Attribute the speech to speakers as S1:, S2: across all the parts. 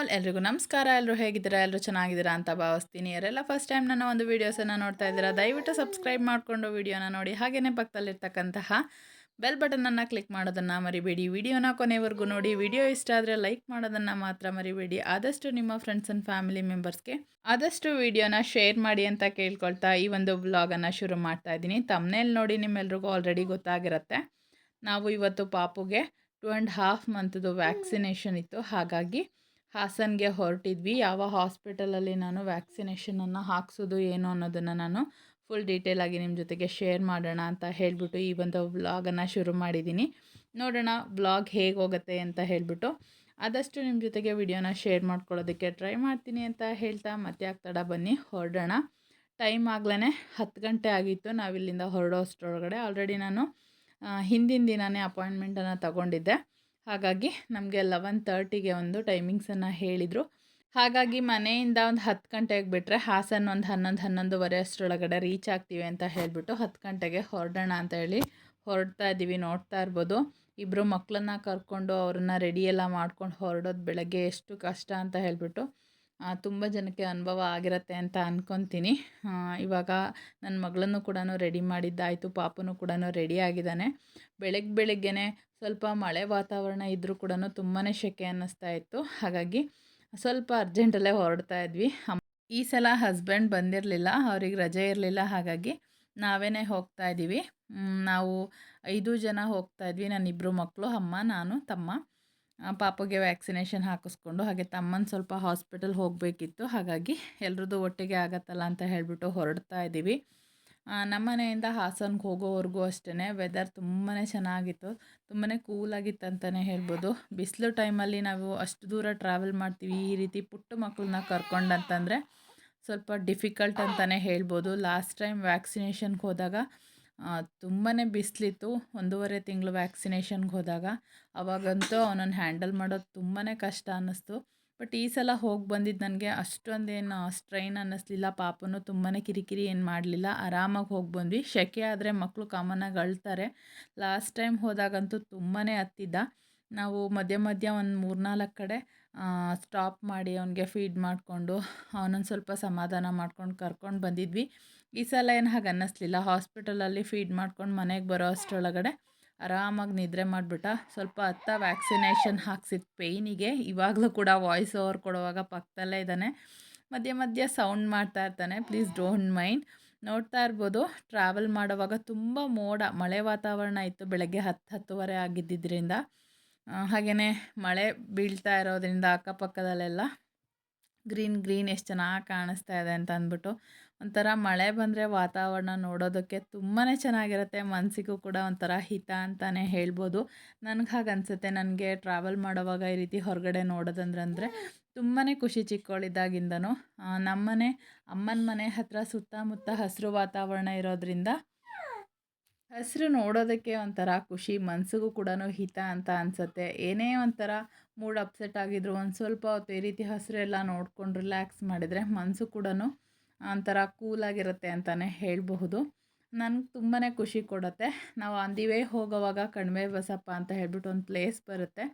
S1: All ಎಲ್ರಿಗೂ ನಮಸ್ಕಾರ. ಎಲ್ಲರೂ ಹೇಗಿದ್ದೀರಾ? ಎಲ್ಲರೂ ಚೆನ್ನಾಗಿದ್ದೀರಾ ಅಂತ ಭಾವಿಸ್ತೀನಿ. ಯಾರೆಲ್ಲ ಫಸ್ಟ್ ಟೈಮ್ ನನ್ನ ಒಂದು ವೀಡಿಯೋಸನ್ನು ನೋಡ್ತಾ ಇದ್ದೀರಾ, ದಯವಿಟ್ಟು ಸಬ್ಸ್ಕ್ರೈಬ್ ಮಾಡಿಕೊಂಡು ವೀಡಿಯೋನ ನೋಡಿ. ಹಾಗೆಯೇ ಪಕ್ಕದಲ್ಲಿರ್ತಕ್ಕಂತಹ ಬೆಲ್ ಬಟನನ್ನು ಕ್ಲಿಕ್ ಮಾಡೋದನ್ನು ಮರಿಬೇಡಿ. ವಿಡಿಯೋನ ಕೊನೆವರೆಗೂ ನೋಡಿ. ವಿಡಿಯೋ ಇಷ್ಟ ಆದರೆ ಲೈಕ್ ಮಾಡೋದನ್ನು ಮಾತ್ರ ಮರಿಬೇಡಿ. ಆದಷ್ಟು ನಿಮ್ಮ ಫ್ರೆಂಡ್ಸ್ ಆ್ಯಂಡ್ ಫ್ಯಾಮಿಲಿ ಮೆಂಬರ್ಸ್ಗೆ ಆದಷ್ಟು ವಿಡಿಯೋನ ಶೇರ್ ಮಾಡಿ ಅಂತ ಕೇಳ್ಕೊಳ್ತಾ ಈ ಒಂದು ವ್ಲಾಗನ್ನು ಶುರು ಮಾಡ್ತಾ ಇದ್ದೀನಿ. ತಮ್ಮನೇಲಿ ನೋಡಿ ನಿಮ್ಮೆಲ್ರಿಗೂ ಆಲ್ರೆಡಿ ಗೊತ್ತಾಗಿರುತ್ತೆ. ನಾವು ಇವತ್ತು ಪಾಪುಗೆ ಟು ಆ್ಯಂಡ್ ಹಾಫ್ ಮಂತ್ದು ವ್ಯಾಕ್ಸಿನೇಷನ್ ಇತ್ತು. ಹಾಗಾಗಿ ಹಾಸನ್ಗೆ ಹೊರಟಿದ್ವಿ. ಯಾವ ಹಾಸ್ಪಿಟಲಲ್ಲಿ ನಾನು ವ್ಯಾಕ್ಸಿನೇಷನನ್ನು ಹಾಕ್ಸೋದು ಏನು ಅನ್ನೋದನ್ನು ನಾನು ಫುಲ್ ಡೀಟೇಲಾಗಿ ನಿಮ್ಮ ಜೊತೆಗೆ ಶೇರ್ ಮಾಡೋಣ ಅಂತ ಹೇಳಿಬಿಟ್ಟು ಈ ಒಂದು ವ್ಲಾಗನ್ನು ಶುರು ಮಾಡಿದ್ದೀನಿ. ನೋಡೋಣ ವ್ಲಾಗ್ ಹೇಗೆ ಹೋಗುತ್ತೆ ಅಂತ ಹೇಳಿಬಿಟ್ಟು. ಆದಷ್ಟು ನಿಮ್ಮ ಜೊತೆಗೆ ವಿಡಿಯೋನ ಶೇರ್ ಮಾಡ್ಕೊಳ್ಳೋದಕ್ಕೆ ಟ್ರೈ ಮಾಡ್ತೀನಿ ಅಂತ ಹೇಳ್ತಾ ಮತ್ತೆ ಆಗ್ತಡ ಬನ್ನಿ, ಹೊರಡೋಣ. ಟೈಮ್ ಆಗ್ಲೇ ಹತ್ತು ಗಂಟೆ ಆಗಿತ್ತು. ನಾವಿಲ್ಲಿಂದ ಹೊರಡೋ ಅಷ್ಟರೊಳಗಡೆ ಆಲ್ರೆಡಿ ನಾನು ಹಿಂದಿನ ದಿನವೇ ಅಪಾಯಿಂಟ್ಮೆಂಟನ್ನು ತಗೊಂಡಿದ್ದೆ. ಹಾಗಾಗಿ ನಮಗೆ ಲೆವೆನ್ ತರ್ಟಿಗೆ ಒಂದು ಟೈಮಿಂಗ್ಸನ್ನು ಹೇಳಿದರು. ಹಾಗಾಗಿ ಮನೆಯಿಂದ ಒಂದು ಹತ್ತು ಗಂಟೆಗೆ ಬಿಟ್ಟರೆ ಹಾಸನ ಒಂದು ಹನ್ನೊಂದು ಹನ್ನೊಂದುವರೆ ಅಷ್ಟರೊಳಗಡೆ ರೀಚ್ ಆಗ್ತೀವಿ ಅಂತ ಹೇಳಿಬಿಟ್ಟು ಹತ್ತು ಗಂಟೆಗೆ ಹೊರಡೋಣ ಅಂತ ಹೇಳಿ ಹೊರಡ್ತಾ ಇದ್ದೀವಿ ನೋಡ್ತಾ ಇರ್ಬೋದು. ಇಬ್ಬರು ಮಕ್ಕಳನ್ನ ಕರ್ಕೊಂಡು ಅವ್ರನ್ನ ರೆಡಿ ಎಲ್ಲ ಮಾಡ್ಕೊಂಡು ಹೊರಡೋದು ಬೆಳಗ್ಗೆ ಎಷ್ಟು ಕಷ್ಟ ಅಂತ ಹೇಳಿಬಿಟ್ಟು ತುಂಬ ಜನಕ್ಕೆ ಅನುಭವ ಆಗಿರುತ್ತೆ ಅಂತ ಅಂದ್ಕೊತೀನಿ ಇವಾಗ ನನ್ನ ಮಗಳನ್ನು ಕೂಡ ರೆಡಿ ಮಾಡಿದ್ದಾಯಿತು, ಪಾಪನು ಕೂಡ ರೆಡಿ ಆಗಿದ್ದಾನೆ. ಬೆಳಗ್ಗೆ ಬೆಳಗ್ಗೆನೆ ಸ್ವಲ್ಪ ಮಳೆ ವಾತಾವರಣ ಇದ್ದರೂ ಕೂಡ ತುಂಬಾ ಶೆಕೆ ಅನ್ನಿಸ್ತಾ ಇತ್ತು. ಹಾಗಾಗಿ ಸ್ವಲ್ಪ ಅರ್ಜೆಂಟಲ್ಲೇ ಹೊರಡ್ತಾ ಇದ್ವಿ. ಈ ಸಲ ಹಸ್ಬೆಂಡ್ ಬಂದಿರಲಿಲ್ಲ, ಅವ್ರಿಗೆ ರಜೆ ಇರಲಿಲ್ಲ, ಹಾಗಾಗಿ ನಾವೇ ಹೋಗ್ತಾ ಇದ್ದೀವಿ ನಾವು ಐದು ಜನ ಹೋಗ್ತಾ ಇದ್ವಿ ನನ್ನ ಇಬ್ಬರು ಮಕ್ಕಳು ಅಮ್ಮ, ನಾನು, ತಮ್ಮ. ಪಾಪಗೆ ವ್ಯಾಕ್ಸಿನೇಷನ್ ಹಾಕಿಸ್ಕೊಂಡು ಹಾಗೆ ತಮ್ಮನ ಸ್ವಲ್ಪ ಹಾಸ್ಪಿಟಲ್ ಹೋಗಬೇಕಿತ್ತು. ಹಾಗಾಗಿ ಎಲ್ರದ್ದು ಒಟ್ಟಿಗೆ ಆಗತ್ತಲ್ಲ ಅಂತ ಹೇಳಿಬಿಟ್ಟು ಹೊರಡ್ತಾ ಇದ್ದೀವಿ. ನಮ್ಮ ಮನೆಯಿಂದ ಹಾಸನ್ಗೆ ಹೋಗೋವರೆಗೂ ಅಷ್ಟೇ ವೆದರ್ ತುಂಬಾ ಚೆನ್ನಾಗಿತ್ತು. ತುಂಬಾ ಕೂಲಾಗಿತ್ತು ಅಂತಲೇ ಹೇಳ್ಬೋದು. ಬಿಸಿಲು ಟೈಮಲ್ಲಿ ನಾವು ಅಷ್ಟು ದೂರ ಟ್ರಾವೆಲ್ ಮಾಡ್ತೀವಿ. ಈ ರೀತಿ ಪುಟ್ಟ ಮಕ್ಕಳನ್ನ ಕರ್ಕೊಂಡು ಅಂತಂದರೆ ಸ್ವಲ್ಪ ಡಿಫಿಕಲ್ಟ್ ಅಂತಲೇ ಹೇಳ್ಬೋದು. ಲಾಸ್ಟ್ ಟೈಮ್ ವ್ಯಾಕ್ಸಿನೇಷನ್ಗೆ ಹೋದಾಗ ತುಂಬಾ ಬಿಸಿಲಿತ್ತು. ಒಂದೂವರೆ ತಿಂಗಳು ವ್ಯಾಕ್ಸಿನೇಷನ್ಗೆ ಹೋದಾಗ. ಅವಾಗಂತೂ ಅವನನ್ನು ಹ್ಯಾಂಡಲ್ ಮಾಡೋದು ತುಂಬಾ ಕಷ್ಟ ಅನ್ನಿಸ್ತು. ಬಟ್ ಈ ಸಲ ಹೋಗಿ ಬಂದಿದ್ದು ನನಗೆ ಅಷ್ಟೊಂದೇನು ಸ್ಟ್ರೈನ್ ಅನ್ನಿಸ್ಲಿಲ್ಲ. ಪಾಪನು ತುಂಬಾ ಕಿರಿಕಿರಿ ಏನು ಮಾಡಲಿಲ್ಲ. ಆರಾಮಾಗಿ ಹೋಗಿ ಬಂದ್ವಿ. ಸೆಕೆ ಆದರೆ ಮಕ್ಕಳು ಕಾಮನ್ನಾಗಿ ಅಳ್ತಾರೆ. ಲಾಸ್ಟ್ ಟೈಮ್ ಹೋದಾಗಂತೂ ತುಂಬಾ ಹತ್ತಿದ್ದ. ನಾವು ಮಧ್ಯ ಮಧ್ಯ ಒಂದು ಮೂರ್ನಾಲ್ಕು ಕಡೆ ಸ್ಟಾಪ್ ಮಾಡಿ ಅವನಿಗೆ ಫೀಡ್ ಮಾಡಿಕೊಂಡು ಅವನೊಂದು ಸ್ವಲ್ಪ ಸಮಾಧಾನ ಮಾಡ್ಕೊಂಡು ಕರ್ಕೊಂಡು ಬಂದಿದ್ವಿ. ಈ ಸಲ ಏನು ಹಾಗೆ ಅನ್ನಿಸ್ಲಿಲ್ಲ. ಹಾಸ್ಪಿಟಲಲ್ಲಿ ಫೀಡ್ ಮಾಡ್ಕೊಂಡು ಮನೆಗೆ ಬರೋ ಅಷ್ಟರೊಳಗಡೆ ಆರಾಮಾಗಿ ನಿದ್ರೆ ಮಾಡಿಬಿಟ್ಟ. ಸ್ವಲ್ಪ ಹತ್ತ ವ್ಯಾಕ್ಸಿನೇಷನ್ ಹಾಕ್ಸಿದ ಪೇಯ್ನಿಗೆ. ಇವಾಗಲೂ ಕೂಡ ವಾಯ್ಸ್ ಓವರ್ ಕೊಡುವಾಗ ಪಕ್ಕದಲ್ಲೇ ಇದ್ದಾನೆ ಮಧ್ಯೆ ಮಧ್ಯೆ ಸೌಂಡ್ ಮಾಡ್ತಾ ಇರ್ತಾನೆ. Please don't mind. ನೋಡ್ತಾ ಇರ್ಬೋದು. ಟ್ರಾವೆಲ್ ಮಾಡುವಾಗ ತುಂಬ ಮೋಡ, ಮಳೆ ವಾತಾವರಣ ಇತ್ತು ಬೆಳಗ್ಗೆ ಹತ್ತು ಹತ್ತುವರೆ ಆಗಿದ್ದರಿಂದ ಹಾಗೆಯೇ ಮಳೆ ಬೀಳ್ತಾ ಇರೋದ್ರಿಂದ ಅಕ್ಕಪಕ್ಕದಲ್ಲೆಲ್ಲ ಗ್ರೀನ್ ಗ್ರೀನ್ ಎಷ್ಟು ಚೆನ್ನಾಗಿ ಕಾಣಿಸ್ತಾ ಇದೆ ಅಂತ ಅಂದ್ಬಿಟ್ಟು ಒಂಥರ ಮಳೆ ಬಂದರೆ ವಾತಾವರಣ ನೋಡೋದಕ್ಕೆ ತುಂಬಾ ಚೆನ್ನಾಗಿರುತ್ತೆ ಮನಸ್ಸಿಗೂ ಕೂಡ ಒಂಥರ ಹಿತ ಅಂತಲೇ ಹೇಳ್ಬೋದು. ನನಗೆ ಹಾಗೆ ಅನಿಸುತ್ತೆ, ನನಗೆ ಟ್ರಾವೆಲ್ ಮಾಡೋವಾಗ ಈ ರೀತಿ ಹೊರಗಡೆ ನೋಡೋದಂದ್ರೆ ಅಂದರೆ ತುಂಬಾ ಖುಷಿ ಚಿಕ್ಕವಳಿದ್ದಾಗಿಂದನೂ ನಮ್ಮನೆ, ಅಮ್ಮನ ಮನೆ ಹತ್ತಿರ ಸುತ್ತಮುತ್ತ ಹಸಿರು ವಾತಾವರಣ ಇರೋದ್ರಿಂದ ಹಸಿರು ನೋಡೋದಕ್ಕೆ ಒಂಥರ ಖುಷಿ ಮನಸ್ಸಿಗೂ ಕೂಡ ಹಿತ ಅಂತ ಅನಿಸುತ್ತೆ. ಏನೇ ಒಂಥರ ಮೂಡ್ ಅಪ್ಸೆಟ್ ಆಗಿದ್ರು, ಒಂದು ಸ್ವಲ್ಪ ಹೊತ್ತು ಈ ರೀತಿ ಹಸಿರೆಲ್ಲ ನೋಡ್ಕೊಂಡು ರಿಲ್ಯಾಕ್ಸ್ ಮಾಡಿದರೆ ಮನಸ್ಸು ಕೂಡ ಒಂಥರ ಕೂಲಾಗಿರುತ್ತೆ ಅಂತಲೇ ಹೇಳಬಹುದು. ನನಗೆ ತುಂಬಾ ಖುಷಿ ಕೊಡುತ್ತೆ. ನಾವು ಆನ್ ದಿ ವೇ ಹೋಗೋವಾಗ ಕಣ್ಮೆ ಬಸಪ್ಪ ಅಂತ ಹೇಳ್ಬಿಟ್ಟು ಒಂದು ಪ್ಲೇಸ್ ಬರುತ್ತೆ.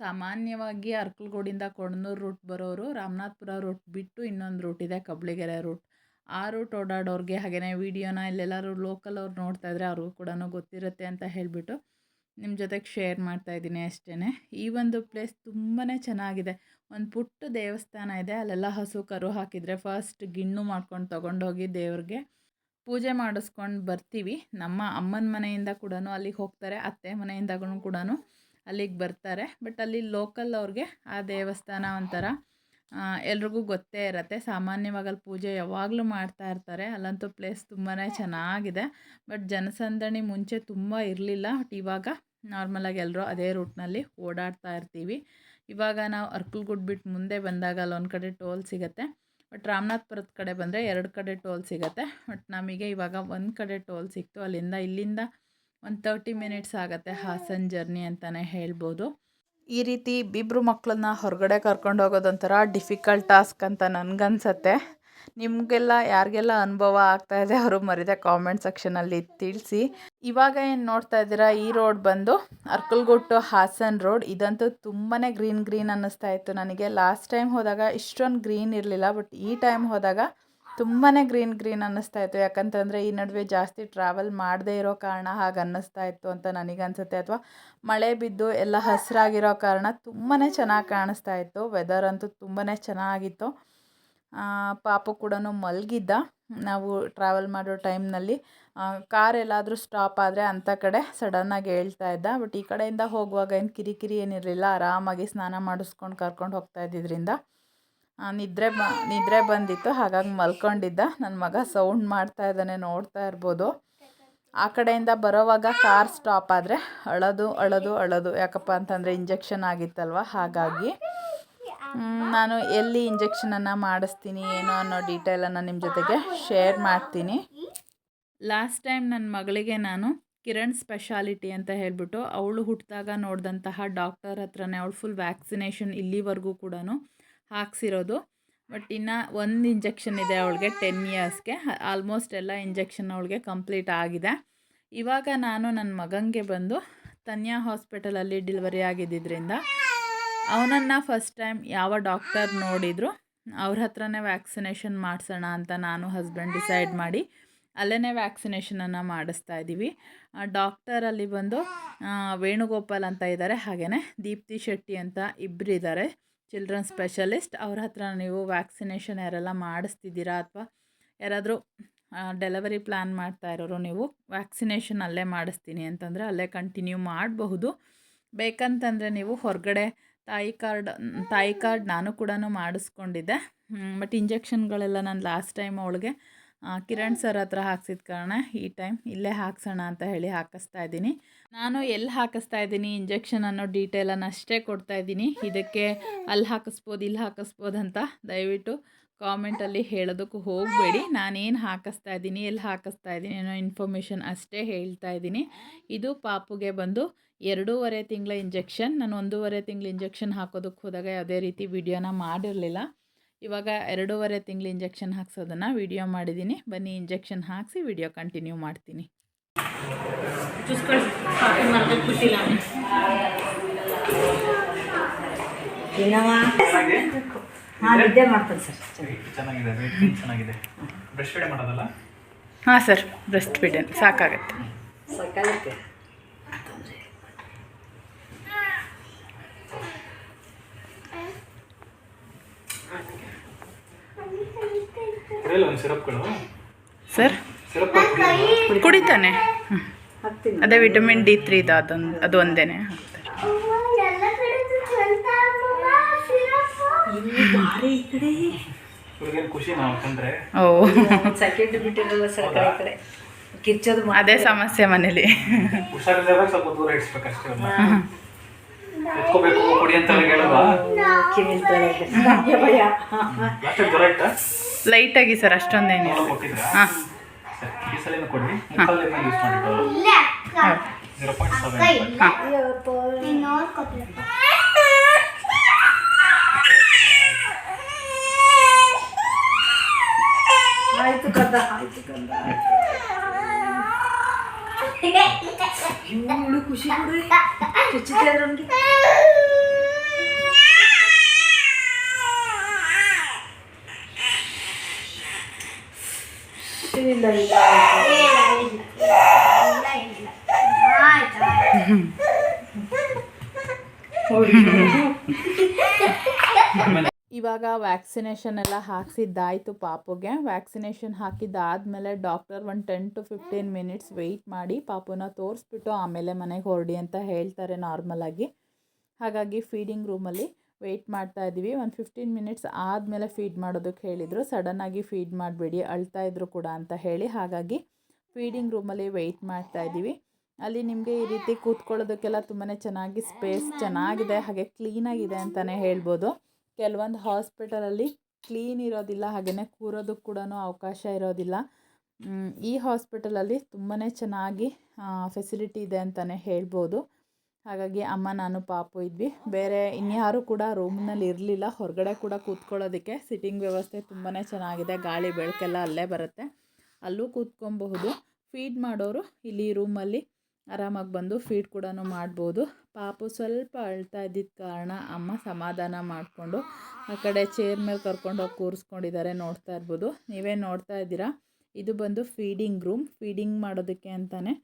S1: ಸಾಮಾನ್ಯವಾಗಿ ಅರ್ಕಲ್ಗೋಡಿಂದ ಕೊಣನೂರು ರೂಟ್ ಬರೋರು ರಾಮನಾಥ್ಪುರ ರೂಟ್ ಬಿಟ್ಟು ಇನ್ನೊಂದು ರೂಟ್ ಇದೆ ಕಬ್ಳಿಗೆರೆ ರೂಟ್ ಆ ರೂಟ್ ಓಡಾಡೋರಿಗೆ ಹಾಗೆಯೇ ವೀಡಿಯೋನ ಇಲ್ಲೆಲ್ಲರೂ ಲೋಕಲ್ ಅವ್ರು ನೋಡ್ತಾ ಇದ್ರೆ ಅವ್ರಿಗೂ ಕೂಡ ಗೊತ್ತಿರುತ್ತೆ ಅಂತ ಹೇಳಿಬಿಟ್ಟು ನಿಮ್ಮ ಜೊತೆಗೆ ಶೇರ್ ಮಾಡ್ತಾ ಇದ್ದೀನಿ ಅಷ್ಟೇ ಈ ಒಂದು ಪ್ಲೇಸ್ ತುಂಬಾ ಚೆನ್ನಾಗಿದೆ. ಒಂದು ಪುಟ್ಟ ದೇವಸ್ಥಾನ ಇದೆ. ಅಲ್ಲೆಲ್ಲ ಹಸು ಕರು ಹಾಕಿದರೆ ಫಸ್ಟ್ ಗಿಣ್ಣು ಮಾಡ್ಕೊಂಡು ತೊಗೊಂಡೋಗಿ ದೇವ್ರಿಗೆ ಪೂಜೆ ಮಾಡಿಸ್ಕೊಂಡು ಬರ್ತೀವಿ. ನಮ್ಮ ಅಮ್ಮನ ಮನೆಯಿಂದ ಕೂಡ ಅಲ್ಲಿಗೆ ಹೋಗ್ತಾರೆ. ಅತ್ತೆ ಮನೆಯಿಂದ ಕೂಡ ಅಲ್ಲಿಗೆ ಬರ್ತಾರೆ. ಬಟ್ ಅಲ್ಲಿ ಲೋಕಲ್ ಅವ್ರಿಗೆ ಆ ದೇವಸ್ಥಾನ ಒಂಥರ ಎಲ್ರಿಗೂ ಗೊತ್ತೇ ಇರತ್ತೆ. ಸಾಮಾನ್ಯವಾಗಿ ಅಲ್ಲಿ ಪೂಜೆ ಯಾವಾಗಲೂ ಮಾಡ್ತಾ ಇರ್ತಾರೆ. ಅಲ್ಲಂತೂ ಪ್ಲೇಸ್ ತುಂಬಾ ಚೆನ್ನಾಗಿದೆ. ಬಟ್ ಜನಸಂದಣಿ ಮುಂಚೆ ತುಂಬ ಇರಲಿಲ್ಲ. ಬಟ್ ಇವಾಗ ನಾರ್ಮಲಾಗಿ ಎಲ್ಲರೂ ಅದೇ ರೂಟ್ನಲ್ಲಿ ಓಡಾಡ್ತಾ ಇರ್ತೀವಿ. ಇವಾಗ ನಾವು ಅರ್ಕಲ್ಗುಡ್ ಬಿಟ್ಟು ಮುಂದೆ ಬಂದಾಗ ಅಲ್ಲೊಂದು ಕಡೆ ಟೋಲ್ ಸಿಗುತ್ತೆ. ಬಟ್ ರಾಮನಾಥ್ಪುರದ ಕಡೆ ಬಂದರೆ ಎರಡು ಕಡೆ ಟೋಲ್ ಸಿಗುತ್ತೆ. ಬಟ್ ನಮಗೆ ಇವಾಗ ಒಂದು ಕಡೆ ಟೋಲ್ ಸಿಕ್ತು. ಅಲ್ಲಿಂದ ಇಲ್ಲಿಂದ ಒಂದು ತರ್ಟಿ ಮಿನಿಟ್ಸ್ ಆಗುತ್ತೆ ಹಾಸನ್ ಜರ್ನಿ ಅಂತಲೇ ಹೇಳ್ಬೋದು. ಈ ರೀತಿ ಇಬ್ಬಿಬ್ರು ಮಕ್ಕಳನ್ನ ಹೊರಗಡೆ ಕರ್ಕೊಂಡು ಹೋಗೋದೊಂಥರ ಡಿಫಿಕಲ್ಟ್ ಟಾಸ್ಕ್ ಅಂತ ನನಗನ್ಸತ್ತೆ. ನಿಮಗೆಲ್ಲ ಯಾರಿಗೆಲ್ಲ ಅನುಭವ ಆಗ್ತಾ ಇದೆ ಅವರು ಮರಿದೆ ಕಾಮೆಂಟ್ ಸೆಕ್ಷನಲ್ಲಿ ತಿಳಿಸಿ. ಇವಾಗ ಏನು ನೋಡ್ತಾ ಇದ್ದೀರಾ, ಈ ರೋಡ್ ಬಂದು ಅರ್ಕಲ್ಗುಟ್ಟು ಹಾಸನ್ ರೋಡ್ ಇದಂತೂ ತುಂಬಾ ಗ್ರೀನ್ ಗ್ರೀನ್ ಅನ್ನಿಸ್ತಾ ಇತ್ತು ನನಗೆ. ಲಾಸ್ಟ್ ಟೈಮ್ ಹೋದಾಗ ಇಷ್ಟೊಂದು ಗ್ರೀನ್ ಇರಲಿಲ್ಲ ಬಟ್ ಈ ಟೈಮ್ ಹೋದಾಗ ತುಂಬಾ ಗ್ರೀನ್ ಗ್ರೀನ್ ಅನ್ನಿಸ್ತಾ ಇತ್ತು. ಯಾಕಂತಂದರೆ ಈ ನಡುವೆ ಜಾಸ್ತಿ ಟ್ರಾವೆಲ್ ಮಾಡದೇ ಇರೋ ಕಾರಣ ಹಾಗೆ ಅನ್ನಿಸ್ತಾ ಇತ್ತು ಅಂತ ನನಗನ್ಸುತ್ತೆ ಅಥವಾ ಮಳೆ ಬಿದ್ದು ಎಲ್ಲ ಹಸಿರಾಗಿರೋ ಕಾರಣ ತುಂಬಾ ಚೆನ್ನಾಗಿ ಕಾಣಿಸ್ತಾ ಇತ್ತು. ವೆದರ್ ಅಂತೂ ತುಂಬಾ ಚೆನ್ನಾಗಿತ್ತು. ಪಾಪು ಕೂಡ ಮಲಗಿದ್ದ. ನಾವು ಟ್ರಾವೆಲ್ ಮಾಡೋ ಟೈಮ್ನಲ್ಲಿ ಕಾರ್ ಎಲ್ಲಾದರೂ ಸ್ಟಾಪ್ ಆದರೆ ಅಂಥ ಕಡೆ ಸಡನ್ನಾಗಿ ಹೇಳ್ತಾ ಇದ್ದ. ಬಟ್ ಈ ಕಡೆಯಿಂದ ಹೋಗುವಾಗ ಏನು ಕಿರಿಕಿರಿ ಏನಿರಲಿಲ್ಲ. ಆರಾಮಾಗಿ ಸ್ನಾನ ಮಾಡಿಸ್ಕೊಂಡು ಕರ್ಕೊಂಡು ಹೋಗ್ತಾ ಇದ್ದಿದ್ದರಿಂದ ಆ, ನಿದ್ರೆ ಬ, ನಿದ್ರೆ ಬಂದಿತ್ತು. ಹಾಗಾಗಿ ಮಲ್ಕೊಂಡಿದ್ದ. ನನ್ನ ಮಗ ಸೌಂಡ್ ಮಾಡ್ತಾ ಇದ್ದಾನೆ, ನೋಡ್ತಾ ಇರ್ಬೋದು. ಆ ಕಡೆಯಿಂದ ಬರೋವಾಗ ಕಾರ್ ಸ್ಟಾಪ್ ಆದರೆ ಅಳೋದು ಅಳೋದು ಅಳೋದು. ಯಾಕಪ್ಪ ಅಂತಂದರೆ ಇಂಜೆಕ್ಷನ್ ಆಗಿತ್ತಲ್ವ? ಹಾಗಾಗಿ ನಾನು ಎಲ್ಲಿ ಇಂಜೆಕ್ಷನನ್ನು ಮಾಡಿಸ್ತೀನಿ, ಏನು ಅನ್ನೋ ಡೀಟೇಲನ್ನು ನಿಮ್ಮ ಜೊತೆಗೆ ಶೇರ್ ಮಾಡ್ತೀನಿ. ಲಾಸ್ಟ್ ಟೈಮ್ ನನ್ನ ಮಗಳಿಗೆ ನಾನು ಕಿರಣ್ ಸ್ಪೆಷಾಲಿಟಿ ಅಂತ ಹೇಳಿಬಿಟ್ಟು, ಅವಳು ಹುಟ್ಟಿದಾಗ ನೋಡಿದಂತಹ ಡಾಕ್ಟರ್ ಹತ್ರನೇ, ಅವಳು ಫುಲ್ ವ್ಯಾಕ್ಸಿನೇಷನ್ ಇಲ್ಲಿವರೆಗೂ ಕೂಡ ಹಾಕ್ಸಿರೋದು. ಬಟ್ ಇನ್ನು ಒಂದು ಇಂಜೆಕ್ಷನ್ ಇದೆ ಅವಳಿಗೆ ಟೆನ್ ಇಯರ್ಸ್ಗೆ ಆಲ್ಮೋಸ್ಟ್ ಎಲ್ಲ ಇಂಜೆಕ್ಷನ್ ಅವಳಿಗೆ ಕಂಪ್ಲೀಟ್ ಆಗಿದೆ. ಇವಾಗ ನಾನು ನನ್ನ ಮಗನಿಗೆ ಬಂದು ತನ್ಯಾ ಹಾಸ್ಪಿಟಲಲ್ಲಿ ಡೆಲಿವರಿ ಆಗಿದ್ದರಿಂದ ಅವನನ್ನು ಫಸ್ಟ್ ಟೈಮ್ ಯಾವ ಡಾಕ್ಟರ್ ನೋಡಿದ್ರು ಅವ್ರ ಹತ್ರನೇ ವ್ಯಾಕ್ಸಿನೇಷನ್ ಮಾಡಿಸೋಣ ಅಂತ ನಾನು ಹಸ್ಬೆಂಡ್ ಡಿಸೈಡ್ ಮಾಡಿ ಅಲ್ಲೇ ವ್ಯಾಕ್ಸಿನೇಷನನ್ನು ಮಾಡಿಸ್ತಾ ಇದ್ದೀವಿ. ಡಾಕ್ಟರಲ್ಲಿ ಬಂದು ವೇಣುಗೋಪಾಲ್ ಅಂತ ಇದ್ದಾರೆ ಹಾಗೆಯೇ ದೀಪ್ತಿ ಶೆಟ್ಟಿ ಅಂತ ಇಬ್ಬರು ಇದ್ದಾರೆ ಚಿಲ್ಡ್ರನ್ ಸ್ಪೆಷಲಿಸ್ಟ್. ಅವ್ರ ಹತ್ರ ನೀವು ವ್ಯಾಕ್ಸಿನೇಷನ್ ಯಾರೆಲ್ಲ ಮಾಡಿಸ್ತಿದ್ದೀರಾ ಅಥವಾ ಯಾರಾದರೂ ಡೆಲಿವರಿ ಪ್ಲ್ಯಾನ್ ಮಾಡ್ತಾ ಇರೋರು ನೀವು ವ್ಯಾಕ್ಸಿನೇಷನ್ ಅಲ್ಲೇ ಮಾಡಿಸ್ತೀನಿ ಅಂತಂದರೆ ಅಲ್ಲೇ ಕಂಟಿನ್ಯೂ ಮಾಡಬಹುದು. ಬೇಕಂತಂದರೆ ನೀವು ಹೊರಗಡೆ ತಾಯಿ ಕಾರ್ಡ್ ತಾಯಿ ಕಾರ್ಡ್ ನಾನು ಕೂಡ ಮಾಡಿಸ್ಕೊಂಡಿದ್ದೆ. ಬಟ್ ಇಂಜೆಕ್ಷನ್ಗಳೆಲ್ಲ ನಾನು ಲಾಸ್ಟ್ ಟೈಮ್ ಅವಳಿಗೆ ಕಿರಣ್ ಸರ್ ಹತ್ರ ಹಾಕ್ಸಿದ ಕಾರಣ ಈ ಟೈಮ್ ಇಲ್ಲೇ ಹಾಕ್ಸೋಣ ಅಂತ ಹೇಳಿ ಹಾಕಿಸ್ತಾ ಇದ್ದೀನಿ. ನಾನು ಎಲ್ಲಿ ಹಾಕಿಸ್ತಾ ಇದ್ದೀನಿ? ಇಂಜೆಕ್ಷನ್ ಅನ್ನೋ ಡೀಟೇಲನ್ನು ಅಷ್ಟೇ ಕೊಡ್ತಾ ಇದ್ದೀನಿ. ಇದಕ್ಕೆ ಅಲ್ಲಿ ಹಾಕಿಸ್ಬೋದು ಇಲ್ಲಿ ಹಾಕಿಸ್ಬೋದು ಅಂತ ದಯವಿಟ್ಟು ಕಾಮೆಂಟಲ್ಲಿ ಹೇಳೋದಕ್ಕೂ ಹೋಗಬೇಡಿ. ನಾನೇನು ಹಾಕಿಸ್ತಾ ಇದ್ದೀನಿ ಎಲ್ಲಿ ಹಾಕಿಸ್ತಾ ಇದ್ದೀನಿ ಅನ್ನೋ ಇನ್ಫಾರ್ಮೇಷನ್ ಅಷ್ಟೇ ಹೇಳ್ತಾ ಇದ್ದೀನಿ. ಇದು ಪಾಪುಗೆ ಬಂದು ಎರಡೂವರೆ ತಿಂಗಳ ಇಂಜೆಕ್ಷನ್ ನಾನು ಒಂದೂವರೆ ತಿಂಗಳ ಇಂಜೆಕ್ಷನ್ ಹಾಕೋದಕ್ಕೆ ಹೋದಾಗ ಯಾವುದೇ ರೀತಿ ವಿಡಿಯೋನ ಮಾಡಿರಲಿಲ್ಲ. ಇವಾಗ ಎರಡೂವರೆ ತಿಂಗಳು ಇಂಜೆಕ್ಷನ್ ಹಾಕ್ಸೋದನ್ನು ವಿಡಿಯೋ ಮಾಡಿದ್ದೀನಿ ಬನ್ನಿ ಇಂಜೆಕ್ಷನ್ ಹಾಕಿಸಿ ವಿಡಿಯೋ ಕಂಟಿನ್ಯೂ ಮಾಡ್ತೀನಿ.
S2: ಹಾಂ ಸರ್.
S1: ಬ್ರೆಸ್ಟ್ ಫೀಡನ್ ಸಾಕಾಗತ್ತೆ. ಸರ್
S3: ಸಿರಪ್
S1: ಕುಡಿತಾನೆ. ಅದೇ ವಿಟಮಿನ್ ಡಿ ತ್ರೀ ಇದು ಅದೊಂದು ಅದು ಒಂದೇನೆ. ಅದೇ ಸಮಸ್ಯೆ ಮನೇಲಿ
S3: ಹುಷಾರಿದ್ದಾಗ ಸ್ವಲ್ಪ ದೂರ ಇಡ್ಸ್ಬೇಕಷ್ಟೇ ಅವ್ರನ್ನ ಎತ್ಕೋಬೇಕು ಕೊಡಿ ಅಂತ ಹೇಳಲ್ವಾ
S2: ಭಯ.
S1: ಲೈಟಾಗಿ ಸರ್
S3: ಅಷ್ಟೊಂದೇನು
S1: ಹಾಂ.
S3: ಕೊಡಿ. ಯೂಸ್ ಜೀರೋ ಪಾಯಿಂಟ್ ಸೆವೆನ್
S1: ಹಾಂ.
S2: ಆಯ್ತು ಕಂದ ಆಯ್ತು ಕಂದ. ಇವಳು ಖುಷಿ ಬಿಡ್ರಿ ಚುಚ್ಚುತ್ತೆ ನಮ್ಗೆ ಇಲ್ಲ ಇಲ್ಲ
S1: ಇವಾಗ ವ್ಯಾಕ್ಸಿನೇಷನ್ ಎಲ್ಲ ಹಾಕ್ಸಿದ್ದಾಯಿತು ಪಾಪುಗೆ. ವ್ಯಾಕ್ಸಿನೇಷನ್ ಹಾಕಿದ್ದಾದಮೇಲೆ ಡಾಕ್ಟರ್ ಒಂದು ten to fifteen minutes wait ಮಾಡಿ ಪಾಪುನ ತೋರಿಸ್ಬಿಟ್ಟು ಆಮೇಲೆ ಮನೆಗೆ ಹೊರಡಿ ಅಂತ ಹೇಳ್ತಾರೆ ನಾರ್ಮಲಾಗಿ ಹಾಗಾಗಿ ಫೀಡಿಂಗ್ ರೂಮಲ್ಲಿ ವೆಯ್ಟ್ ಮಾಡ್ತಾ ಇದ್ದೀವಿ. ಒಂದು ಫಿಫ್ಟೀನ್ ಮಿನಿಟ್ಸ್ ಆದಮೇಲೆ ಫೀಡ್ ಮಾಡೋದಕ್ಕೆ ಹೇಳಿದರು. ಸಡನ್ನಾಗಿ ಫೀಡ್ ಮಾಡಬೇಡಿ, ಅಳ್ತಾ ಇದ್ರು ಕೂಡ ಅಂತ ಹೇಳಿ ಹಾಗಾಗಿ ಫೀಡಿಂಗ್ ರೂಮಲ್ಲಿ ವೆಯ್ಟ್ ಮಾಡ್ತಾ ಇದ್ದೀವಿ. ಅಲ್ಲಿ ನಿಮಗೆ ಈ ರೀತಿ ಕೂತ್ಕೊಳ್ಳೋದಕ್ಕೆಲ್ಲ ತುಂಬಾ ಚೆನ್ನಾಗಿ ಸ್ಪೇಸ್ ಚೆನ್ನಾಗಿದೆ, ಹಾಗೆ ಕ್ಲೀನಾಗಿದೆ ಅಂತಲೇ ಹೇಳ್ಬೋದು. ಕೆಲವೊಂದು ಹಾಸ್ಪಿಟಲಲ್ಲಿ ಕ್ಲೀನ್ ಇರೋದಿಲ್ಲ ಹಾಗೆಯೇ ಕೂರೋದಕ್ಕೆ ಕೂಡ ಅವಕಾಶ ಇರೋದಿಲ್ಲ. ಈ ಹಾಸ್ಪಿಟಲಲ್ಲಿ ತುಂಬಾ ಚೆನ್ನಾಗಿ ಫೆಸಿಲಿಟಿ ಇದೆ ಅಂತಲೇ ಹೇಳ್ಬೋದು. ಹಾಗಾಗಿ ಅಮ್ಮ, ನಾನು, ಪಾಪು ಇದ್ವಿ. ಬೇರೆ ಇನ್ಯಾರೂ ಕೂಡ ರೂಮ್ನಲ್ಲಿ ಇರಲಿಲ್ಲ. ಹೊರಗಡೆ ಕೂಡ ಕೂತ್ಕೊಳ್ಳೋದಕ್ಕೆ ಸಿಟ್ಟಿಂಗ್ ವ್ಯವಸ್ಥೆ ತುಂಬಾ ಚೆನ್ನಾಗಿದೆ. ಗಾಳಿ ಬೆಳಕೆಲ್ಲ ಅಲ್ಲೇ ಬರುತ್ತೆ. ಅಲ್ಲೂ ಕೂತ್ಕೊಬಹುದು. ಫೀಡ್ ಮಾಡೋರು ಇಲ್ಲಿ ರೂಮಲ್ಲಿ ಆರಾಮಾಗಿ ಬಂದು ಫೀಡ್ ಕೂಡ ಮಾಡ್ಬೋದು. ಪಾಪು ಸ್ವಲ್ಪ ಅಳ್ತಾ ಇದ್ದಿದ್ದ ಕಾರಣ ಅಮ್ಮ ಸಮಾಧಾನ ಮಾಡಿಕೊಂಡು ಆ ಕಡೆ ಚೇರ್ ಮೇಲೆ ಕರ್ಕೊಂಡು ಹೋಗಿ ಕೂರಿಸ್ಕೊಂಡಿದ್ದಾರೆ ನೋಡ್ತಾ ಇರ್ಬೋದು. ನೀವೇ ನೋಡ್ತಾ ಇದ್ದೀರಾ? ಇದು ಬಂದು ಫೀಡಿಂಗ್ ರೂಮ್ ಫೀಡಿಂಗ್ ಮಾಡೋದಕ್ಕೆ ಅಂತಲೇ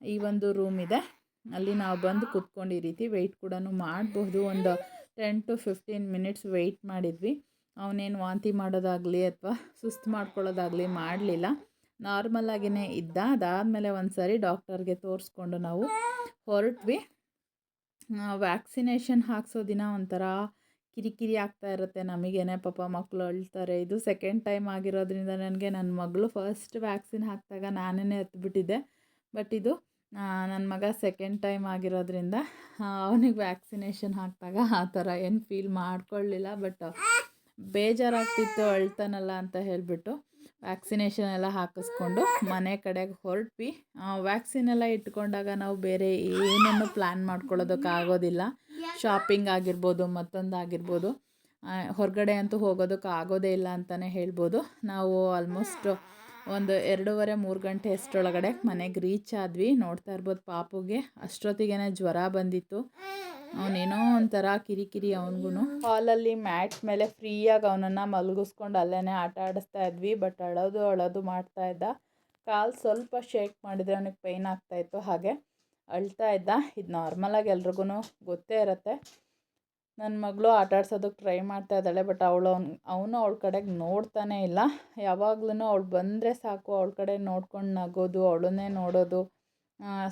S1: ಈ ಒಂದು ರೂಮ್ ಇದೆ. ಅಲ್ಲಿ ನಾವು ಬಂದು ಕೂತ್ಕೊಂಡು ಈ ರೀತಿ ವೆಯ್ಟ್ ಕೂಡ ಮಾಡಬಹುದು ಒಂದು ten to fifteen minutes wait ಮಾಡಿದ್ವಿ. ಅವನೇನು ವಾಂತಿ ಮಾಡೋದಾಗಲಿ ಅಥವಾ ಸುಸ್ತು ಮಾಡ್ಕೊಳ್ಳೋದಾಗಲಿ ಮಾಡಲಿಲ್ಲ. ನಾರ್ಮಲಾಗಿಯೇ ಇದ್ದ ಅದಾದಮೇಲೆ ಒಂದು ಡಾಕ್ಟರ್ಗೆ ತೋರಿಸ್ಕೊಂಡು ನಾವು ಹೊರಟ್ವಿ. ವ್ಯಾಕ್ಸಿನೇಷನ್ ಹಾಕ್ಸೋ ದಿನ ಒಂಥರ ಕಿರಿಕಿರಿ ಆಗ್ತಾ ಇರುತ್ತೆ ನಮಗೇನೆ. ಪಾಪ ಮಕ್ಕಳು ಅಳ್ತಾರೆ. ಇದು ಸೆಕೆಂಡ್ ಟೈಮ್ ಆಗಿರೋದ್ರಿಂದ ನನಗೆ ನನ್ನ ಮಗಳು ಫಸ್ಟ್ ವ್ಯಾಕ್ಸಿನ್ ಹಾಕಿದಾಗ ನಾನೇ ಹತ್ಬಿಟ್ಟಿದ್ದೆ ಬಟ್ ಇದು ನನ್ನ ಮಗ ಸೆಕೆಂಡ್ ಟೈಮ್ ಆಗಿರೋದ್ರಿಂದ ಅವನಿಗೆ ವ್ಯಾಕ್ಸಿನೇಷನ್ ಹಾಕಿದಾಗ ಆ ಥರ ಏನು ಫೀಲ್ ಮಾಡ್ಕೊಳ್ಳಿಲ್ಲ ಬಟ್ ಬೇಜಾರಾಗ್ತಿತ್ತು ಅಳ್ತಾನಲ್ಲ ಅಂತ ಹೇಳಿಬಿಟ್ಟು. ವ್ಯಾಕ್ಸಿನೇಷನ್ ಎಲ್ಲ ಹಾಕಿಸ್ಕೊಂಡು ಮನೆ ಕಡೆಗೆ ಹೊರಟ್ವಿ. ವ್ಯಾಕ್ಸಿನ್ ಎಲ್ಲ ಇಟ್ಕೊಂಡಾಗ ನಾವು ಬೇರೆ ಏನನ್ನು ಪ್ಲ್ಯಾನ್ ಮಾಡ್ಕೊಳ್ಳೋದಕ್ಕಾಗೋದಿಲ್ಲ ಶಾಪಿಂಗ್ ಆಗಿರ್ಬೋದು, ಮತ್ತೊಂದು ಆಗಿರ್ಬೋದು. ಹೊರಗಡೆ ಅಂತೂ ಹೋಗೋದಕ್ಕೆ ಆಗೋದೇ ಇಲ್ಲ ಅಂತಲೇ ಹೇಳ್ಬೋದು. ನಾವು ಆಲ್ಮೋಸ್ಟ್ ಒಂದು ಎರಡೂವರೆ, ಮೂರು ಗಂಟೆ ಅಷ್ಟರೊಳಗಡೆ ಮನೆಗೆ ರೀಚ್ ಆದ್ವಿ. ನೋಡ್ತಾ ಇರ್ಬೋದು ಪಾಪುಗೆ. ಅಷ್ಟೊತ್ತಿಗೆ ಜ್ವರ ಬಂದಿತ್ತು. ಅವನೇನೋ ಒಂಥರ ಕಿರಿಕಿರಿ ಅವನಿಗೂ ಹಾಲಲ್ಲಿ ಮ್ಯಾಟ್ ಮೇಲೆ ಫ್ರೀಯಾಗಿ ಅವನನ್ನು ಮಲಗಿಸ್ಕೊಂಡು ಅಲ್ಲೇ ಆಟ ಆಡಿಸ್ತಾ ಇದ್ವಿ. ಬಟ್ ಅಳೋದು ಅಳೋದು ಮಾಡ್ತಾ ಇದ್ದ. ಕಾಲು ಸ್ವಲ್ಪ ಶೇಕ್ ಮಾಡಿದರೆ ಅವನಿಗೆ ಪೈನ್ ಆಗ್ತಾಯಿತ್ತು ಹಾಗೆ ಅಳ್ತಾ ಇದ್ದ. ಇದು ನಾರ್ಮಲಾಗಿ ಎಲ್ರಿಗೂ ಗೊತ್ತೇ ಇರುತ್ತೆ. ನನ್ನ ಮಗಳು ಆಟ ಆಡ್ಸೋದಕ್ಕೆ ಟ್ರೈ ಮಾಡ್ತಾ ಇದ್ದಾಳೆ ಬಟ್ ಅವಳು ಅವ್ನು, ಅವನು ಅವಳ ಕಡೆಗೆ ನೋಡ್ತಾನೇ ಇಲ್ಲ. ಯಾವಾಗ್ಲೂ ಅವಳು ಬಂದರೆ ಸಾಕು, ಅವಳ ಕಡೆ ನೋಡ್ಕೊಂಡು ನಗೋದು, ಅವಳನ್ನೇ ನೋಡೋದು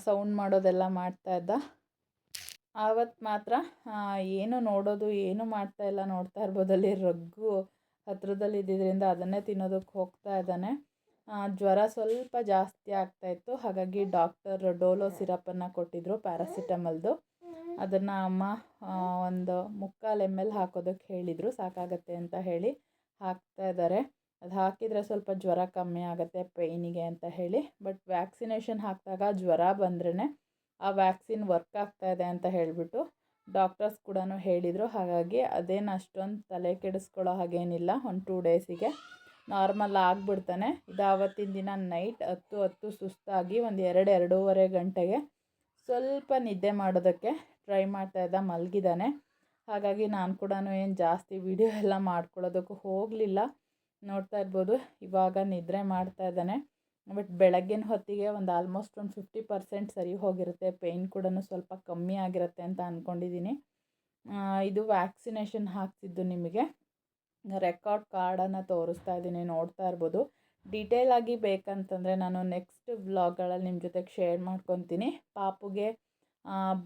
S1: ಸೌಂಡ್ ಮಾಡೋದೆಲ್ಲ ಮಾಡ್ತಾ ಇದ್ದ. ಆವತ್ತು ಮಾತ್ರ ಏನು ನೋಡೋದು, ಏನು ಮಾಡ್ತಾ ಇಲ್ಲ ನೋಡ್ತಾ ಇರ್ಬೋದಲ್ಲಿ ರಗ್ಗು ಹತ್ರದಲ್ಲಿ ಇದ್ದಿದ್ದರಿಂದ ಅದನ್ನೇ ತಿನ್ನೋದಕ್ಕೆ ಹೋಗ್ತಾ ಇದ್ದಾನೆ. ಜ್ವರ ಸ್ವಲ್ಪ ಜಾಸ್ತಿ ಆಗ್ತಾಯಿತ್ತು ಹಾಗಾಗಿ ಡಾಕ್ಟರ್ ಡೋಲೋ ಸಿರಪನ್ನು ಕೊಟ್ಟಿದ್ದರು ಪ್ಯಾರಾಸಿಟಮಲ್ದು ಅದನ್ನು ಅಮ್ಮ ಒಂದು ಮುಕ್ಕಾಲು ಎಂ ಎಲ್ ಹಾಕೋದಕ್ಕೆ ಹೇಳಿದರು. ಸಾಕಾಗತ್ತೆ ಅಂತ ಹೇಳಿ ಹಾಕ್ತಾ ಇದ್ದಾರೆ ಅದು ಹಾಕಿದರೆ ಸ್ವಲ್ಪ ಜ್ವರ ಕಮ್ಮಿ ಆಗುತ್ತೆ, ಪೈನಿಗೆ ಅಂತ ಹೇಳಿ. ಬಟ್ ವ್ಯಾಕ್ಸಿನೇಷನ್ ಹಾಕಿದಾಗ ಜ್ವರ ಬಂದ್ರೇ ಆ ವ್ಯಾಕ್ಸಿನ್ ವರ್ಕ್ ಆಗ್ತಾ ಇದೆ ಅಂತ ಹೇಳಿಬಿಟ್ಟು ಡಾಕ್ಟರ್ಸ್ ಕೂಡ ಹೇಳಿದರು. ಹಾಗಾಗಿ ಅದೇನು ಅಷ್ಟೊಂದು ತಲೆ ಕೆಡಿಸ್ಕೊಳ್ಳೋ ಹಾಗೇನಿಲ್ಲ. ಒಂದು ಟೂ ಡೇಸಿಗೆ ನಾರ್ಮಲ್ ಆಗಿಬಿಡ್ತಾನೆ. ಇದು ಆವತ್ತಿನ ದಿನ ನೈಟ್ ಹತ್ತು ಹತ್ತು ಸುಸ್ತಾಗಿ ಒಂದು ಎರಡು ಎರಡೂವರೆ ಗಂಟೆಗೆ ಸ್ವಲ್ಪ ನಿದ್ದೆ ಮಾಡೋದಕ್ಕೆ ಟ್ರೈ ಮಾಡ್ತಾ ಇದ್ದ, ಮಲಗಿದ್ದಾನೆ. ಹಾಗಾಗಿ ನಾನು ಕೂಡ ಏನು ಜಾಸ್ತಿ ವಿಡಿಯೋ ಎಲ್ಲ ಮಾಡ್ಕೊಳ್ಳೋದಕ್ಕೂ ಹೋಗಲಿಲ್ಲ. ನೋಡ್ತಾ ಇರ್ಬೋದು, ಇವಾಗ ನಿದ್ರೆ ಮಾಡ್ತಾ ಇದ್ದಾನೆ. ಬಟ್ ಬೆಳಗ್ಗಿನ ಹೊತ್ತಿಗೆ ಒಂದು ಆಲ್ಮೋಸ್ಟ್ ಒಂದು ಫಿಫ್ಟಿ ಪರ್ಸೆಂಟ್ ಸರಿ ಹೋಗಿರುತ್ತೆ. ಪೇಯ್ನ್ ಕೂಡ ಸ್ವಲ್ಪ ಕಮ್ಮಿ ಆಗಿರುತ್ತೆ ಅಂತ ಅಂದ್ಕೊಂಡಿದ್ದೀನಿ ಇದು ವ್ಯಾಕ್ಸಿನೇಷನ್ ಹಾಕ್ತಿದ್ದು ನಿಮಗೆ. ರೆಕಾರ್ಡ್ ಕಾರ್ಡನ್ನು ತೋರಿಸ್ತಾ ಇದ್ದೀನಿ, ನೋಡ್ತಾ ಇರ್ಬೋದು. ಡೀಟೇಲಾಗಿ ಬೇಕಂತಂದರೆ ನಾನು ನೆಕ್ಸ್ಟ್ ವ್ಲಾಗ್ಗಳಲ್ಲಿ ನಿಮ್ಮ ಜೊತೆಗೆ ಶೇರ್ ಮಾಡ್ಕೊತೀನಿ. ಪಾಪುಗೆ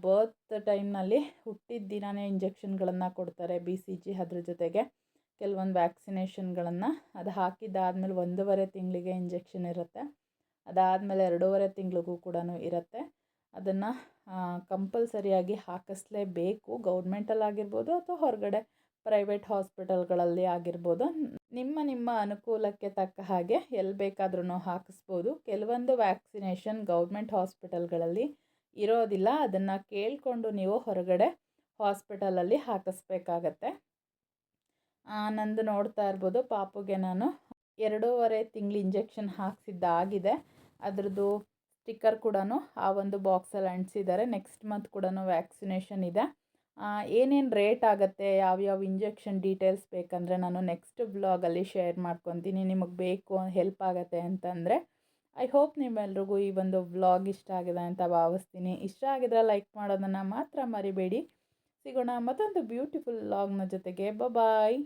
S1: ಬರ್ತ್ ಟೈಮ್ನಲ್ಲಿ ಹುಟ್ಟಿದ ದಿನವೇ ಇಂಜೆಕ್ಷನ್ಗಳನ್ನು ಕೊಡ್ತಾರೆ ಬಿ ಸಿ ಜಿ ಅದ್ರ ಜೊತೆಗೆ. ಕೆಲವೊಂದು ವ್ಯಾಕ್ಸಿನೇಷನ್ಗಳನ್ನು ಅದು ಹಾಕಿದ್ದಾದಮೇಲೆ ಒಂದೂವರೆ ತಿಂಗಳಿಗೆ ಇಂಜೆಕ್ಷನ್ ಇರುತ್ತೆ. ಅದಾದಮೇಲೆ ಎರಡೂವರೆ ತಿಂಗಳಿಗೂ ಕೂಡ ಇರುತ್ತೆ. ಅದನ್ನು ಕಂಪಲ್ಸರಿಯಾಗಿ ಹಾಕಿಸ್ಲೇಬೇಕು. ಗೌರ್ಮೆಂಟಲ್ಲಿ ಆಗಿರ್ಬೋದು ಅಥವಾ ಹೊರಗಡೆ ಪ್ರೈವೇಟ್ ಹಾಸ್ಪಿಟಲ್ಗಳಲ್ಲಿ ಆಗಿರ್ಬೋದು. ನಿಮ್ಮ ನಿಮ್ಮ ಅನುಕೂಲಕ್ಕೆ ತಕ್ಕ ಹಾಗೆ ಎಲ್ಲಿ ಬೇಕಾದ್ರೂ ಹಾಕಿಸ್ಬೋದು. ಕೆಲವೊಂದು ವ್ಯಾಕ್ಸಿನೇಷನ್ ಗೌರ್ಮೆಂಟ್ ಹಾಸ್ಪಿಟಲ್ಗಳಲ್ಲಿ ಇರೋದಿಲ್ಲ, ಅದನ್ನು ಕೇಳಿಕೊಂಡು ನೀವು ಹೊರಗಡೆ ಹಾಸ್ಪಿಟಲಲ್ಲಿ ಹಾಕಿಸ್ಬೇಕಾಗತ್ತೆ. ನಂದು ನೋಡ್ತಾ ಇರ್ಬೋದು, ಪಾಪುಗೆ ನಾನು ಎರಡೂವರೆ ತಿಂಗಳು ಇಂಜೆಕ್ಷನ್ ಹಾಕ್ಸಿದ್ದಾಗಿದೆ. ಅದರದ್ದು ಸ್ಟಿಕ್ಕರ್ ಕೂಡ ಆ ಒಂದು ಬಾಕ್ಸಲ್ಲಿ ಅಂಟಿಸಿದ್ದಾರೆ. ನೆಕ್ಸ್ಟ್ ಮಂತ್ ಕೂಡ ವ್ಯಾಕ್ಸಿನೇಷನ್ ಇದೆ. ಏನೇನು ರೇಟ್ ಆಗುತ್ತೆ, ಯಾವ್ಯಾವ ಇಂಜೆಕ್ಷನ್ ಡೀಟೇಲ್ಸ್ ಬೇಕಂದರೆ ನಾನು ನೆಕ್ಸ್ಟ್ ಬ್ಲಾಗಲ್ಲಿ ಶೇರ್ ಮಾಡ್ಕೊತೀನಿ. ನಿಮಗೆ ಬೇಕು, ಹೆಲ್ಪ್ ಆಗುತ್ತೆ ಅಂತಂದರೆ ಐ ಹೋಪ್ ನಿಮ್ಮೆಲ್ರಿಗೂ ಈ ಒಂದು ವ್ಲಾಗ್ ಇಷ್ಟ ಆಗಿದೆ ಅಂತ ಭಾವಿಸ್ತೀನಿ. ಇಷ್ಟ ಆಗಿದ್ರೆ ಲೈಕ್ ಮಾಡೋದನ್ನು ಮಾತ್ರ ಮರಿಬೇಡಿ. ಸಿಗೋಣ ಮತ್ತೊಂದು ಬ್ಯೂಟಿಫುಲ್ ವ್ಲಾಗ್ನ ಜೊತೆಗೆ. ಬಾಯ್